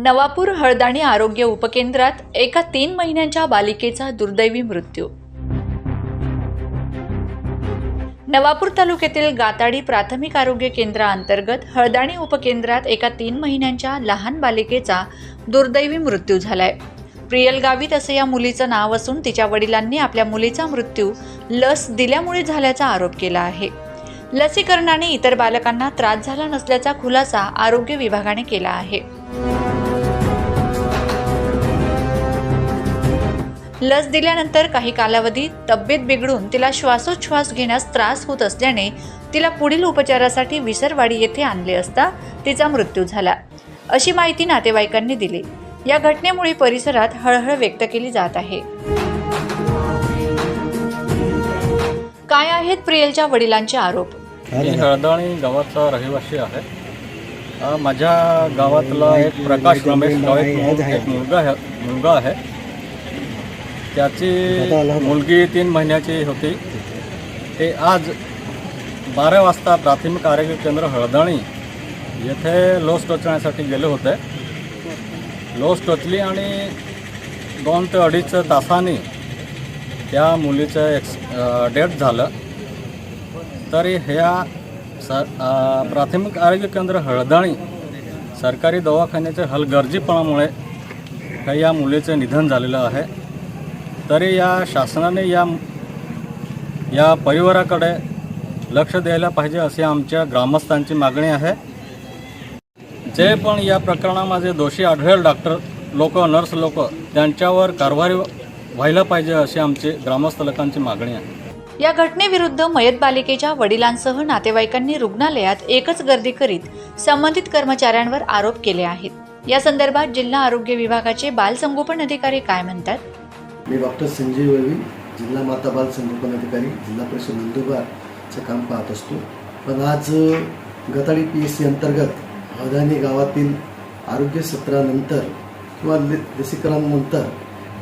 नवापूर हळदाणी आरोग्य उपकेंद्रात एका तीन महिन्यांच्या बालिकेचा दुर्दैवी मृत्यू. नवापूर तालुक्यातील गाताडी प्राथमिक आरोग्य केंद्राअंतर्गत हळदाणी उपकेंद्रात एका तीन महिन्यांच्या लहान बालिकेचा दुर्दैवी मृत्यू झालाय. प्रियल गावित असे या मुलीचं नाव असून तिच्या वडिलांनी आपल्या मुलीचा मृत्यू लस दिल्यामुळे झाल्याचा आरोप केला आहे. लसीकरणाने इतर बालकांना त्रास झाला नसल्याचा खुलासा आरोग्य विभागाने केला आहे. लस दिल्यानंतर काही कालावधी तब्येत बिघडून तिला श्वासोच्छ्वास घेण्यास त्रास होत असल्याने तिला पुढील उपचारासाठी विसरवाडी येथे आणले असता तिचा मृत्यू झाला. अशी माहिती नातेवाईकांनी दिली. या घटनेमुळे परिसरात हळहळ व्यक्त केली जात आहे. काय आहेत प्रियलच्या वडिलांचे आरोप? मी हळदाणी गावाचा रहिवासी आहे. माझ्या गावातला एक प्रकाश रमेश म्हणून एक मुलगा आहे. मुलगा आहे. त्याची मुलगी तीन महिन्याची होती. ते आज बारा वाजता प्राथमिक आरोग्य केंद्र हळदाणी येथे लस टोचण्यासाठी गेले होते. लस टोचली आणि दोन ते अडीच तासांनी त्या मुलीचं एक्स डेथ झालं. तरी ह्या स प्राथमिक आरोग्य केंद्र हळदाणी सरकारी दवाखान्याच्या हलगर्जीपणामुळे या मुलीचं निधन झालेलं आहे. तरी या शासनाने या या परिवाराकडे लक्ष द्यायला पाहिजे असे आमच्या ग्रामस्थांची मागणी आहे. जे पण या प्रकरणामध्ये दोषी आढळेल डॉक्टर लोक नर्स लोक त्यांच्यावर कारवाई व्हायला पाहिजे अशी आमची ग्रामस्थ लोकांची मागणी आहे. या घटनेविरुद्ध मयत बालिकेच्या वडिलांसह नातेवाईकांनी रुग्णालयात एकच गर्दी करीत संबंधित कर्मचाऱ्यांवर आरोप केले आहेत. या संदर्भात जिल्हा आरोग्य विभागाचे बालसंगोपन अधिकारी काय म्हणतात? मी डॉक्टर संजय वळवी जिल्हा माता बाल संगोपन अधिकारी जिल्हा परिषद नंदुरबारचं काम पाहत असतो. पण आज गताडी पी एस सी अंतर्गत हदानी गावातील आरोग्य सत्रानंतर किंवा लसीकरणानंतर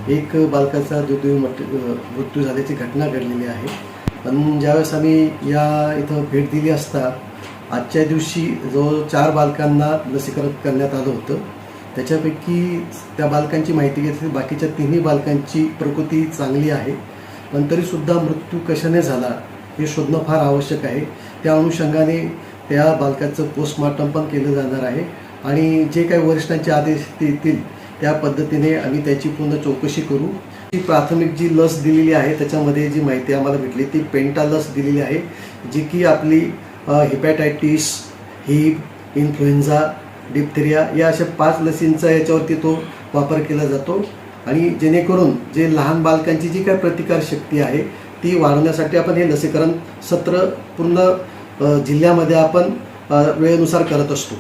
एक बालकाचा दुर्दैवी मट- मृत्यू झाल्याची घटना घडलेली आहे. पण ज्यावेळेस आम्ही या इथं भेट दिली असता आजच्या दिवशी जवळ चार बालकांना लसीकरण करण्यात आलं होतं. त्याच्यापैकी त्या बालकांची माहिती घेतली. बाकीच्या तिन्ही बालकांची प्रकृती चांगली आहे. पण तरीसुद्धा मृत्यू कशाने झाला हे शोधणं फार आवश्यक आहे. त्या अनुषंगाने त्या बालकाचं पोस्टमार्टम पण केलं जाणार आहे. आणि जे काही वरिष्ठांचे आदेश देतील त्या पद्धतीने आम्ही त्याची पूर्ण चौकशी करू. जी प्राथमिक जी लस दिलेली आहे त्याच्यामध्ये जी माहिती आम्हाला भेटली ती पेंटा लस दिलेली आहे जी की आपली हिपॅटायटिस हिप इन्फ्लुएन्झा डिप्थेरिया या अशा पाच लसींचा याच्यावरती तो वापर केला जातो. आणि जेणेकरून जे लहान बालकांची जी काय प्रतिकार शक्ती आहे ती वाढवण्यासाठी आपण हे लसीकरण सत्र पूर्ण जिल्ह्यामध्ये आपण वेळेनुसार करत असतो.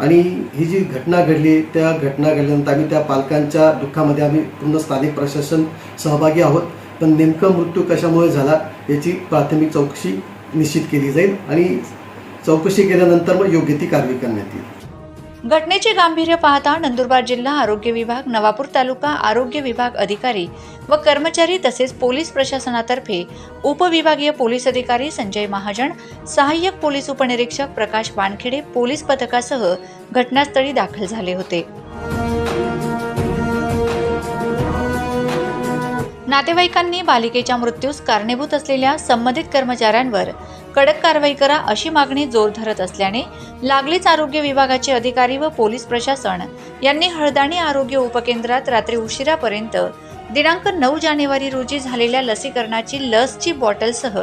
आणि ही जी घटना घडली त्या घटना घडल्यानंतर आम्ही त्या पालकांच्या दुःखामध्ये आम्ही पूर्ण स्थानिक प्रशासन सहभागी आहोत. पण नेमकं मृत्यू कशामुळे झाला याची प्राथमिक चौकशी निश्चित केली जाईल आणि चौकशी केल्यानंतर मग योग्य ती कारवाई करण्यात येईल. घटनेचे गांभीर्य पाहता नंदुरबार जिल्हा आरोग्य विभाग नवापूर तालुका आरोग्य विभाग अधिकारी व कर्मचारी तसेच पोलीस प्रशासनातर्फे उपविभागीय पोलीस अधिकारी संजय महाजन सहाय्यक पोलीस उपनिरीक्षक प्रकाश वानखेडे पोलीस पथकासह घटनास्थळी दाखल झाले होते. नातेवाईकांनी बालिकेच्या मृत्यूस कारणीभूत असलेल्या संबंधित कर्मचाऱ्यांवर कडक कारवाई करा अशी मागणी जोर धरत असल्याने लागलीच आरोग्य विभागाचे अधिकारी व पोलीस प्रशासन यांनी हळदाणी आरोग्य उपकेंद्रात रात्री उशिरापर्यंत दिनांक नऊ जानेवारी रोजी झालेल्या लसीकरणाची लसची बॉटलसह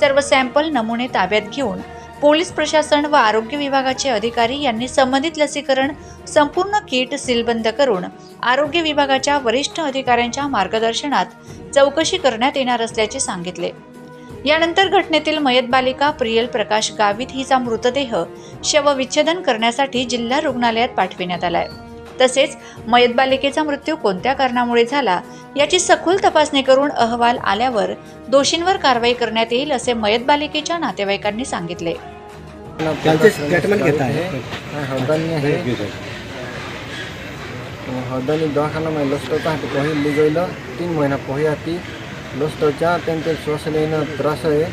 सर्व सॅम्पल नमुने ताब्यात घेऊन पोलीस प्रशासन व आरोग्य विभागाचे अधिकारी यांनी संबंधित लसीकरण संपूर्ण किट सीलबंद करून आरोग्य विभागाच्या वरिष्ठ अधिकाऱ्यांच्या मार्गदर्शनात चौकशी करण्यात येणार असल्याचे सांगितले. यानंतर घटनेतील मयत बालिका प्रियल प्रकाश गावित हिचा मृतदेह शवविच्छेदन करण्यासाठी जिल्हा रुग्णालयात पाठविण्यात आलाय. तसेच मयत बालिकेचा मृत्यू कोणत्या कारणामुळे झाला याची सखोल तपासणी करून अहवाल आल्यावर दोषींवर कारवाई करण्यात येईल असे मयत बालिकेच्या नातेवाईकांनी सांगितले. हदनी दवाखानामा लस्टोचा हाती पहि लिगैल तिन महिना पहि हाती लस्टोच्या त्यांचे श्वास लिहिणं त्रास आहे.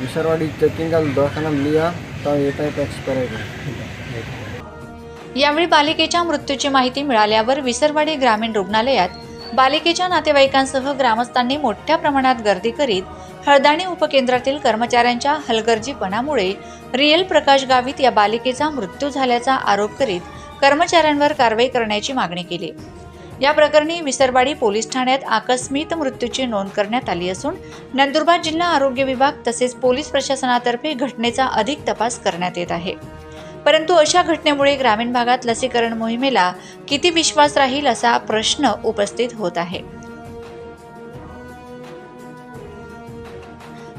विसरवाडी चेकिंगाल दवाखाना लिया तर येता येता एक्सपायर आहे. यावेळी बालिकेच्या मृत्यूची माहिती मिळाल्यावर विसरवाडी ग्रामीण रुग्णालयात बालिकेच्या नातेवाईकांसह ग्रामस्थांनी मोठ्या प्रमाणात गर्दी करीत हळदाणी उपकेंद्रातील कर्मचाऱ्यांच्या हलगर्जीपणामुळे रियल प्रकाश गावित या बालिकेचा मृत्यू झाल्याचा आरोप करीत कर्मचाऱ्यांवर कारवाई करण्याची मागणी केली. या प्रकरणी विसरवाडी पोलीस ठाण्यात आकस्मित मृत्यूची नोंद करण्यात आली असून नंदुरबार जिल्हा आरोग्य विभाग तसेच पोलीस प्रशासनातर्फे घटनेचा अधिक तपास करण्यात येत आहे. परंतु अशा घटनेमुळे ग्रामीण भागात लसीकरण मोहिमेला किती विश्वास राहील असा प्रश्न उपस्थित होत आहे.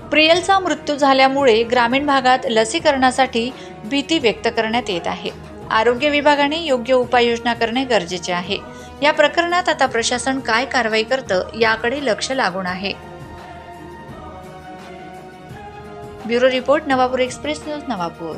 प्रियलचा मृत्यू झाल्यामुळे ग्रामीण भागात लसीकरणासाठी भीती व्यक्त करण्यात येत आहे. आरोग्य विभागाने योग्य उपाययोजना करणे गरजेचे आहे. या प्रकरणात आता प्रशासन काय कारवाई करतं याकडे लक्ष लागून आहे. Bureau report Navapur express news Navapur.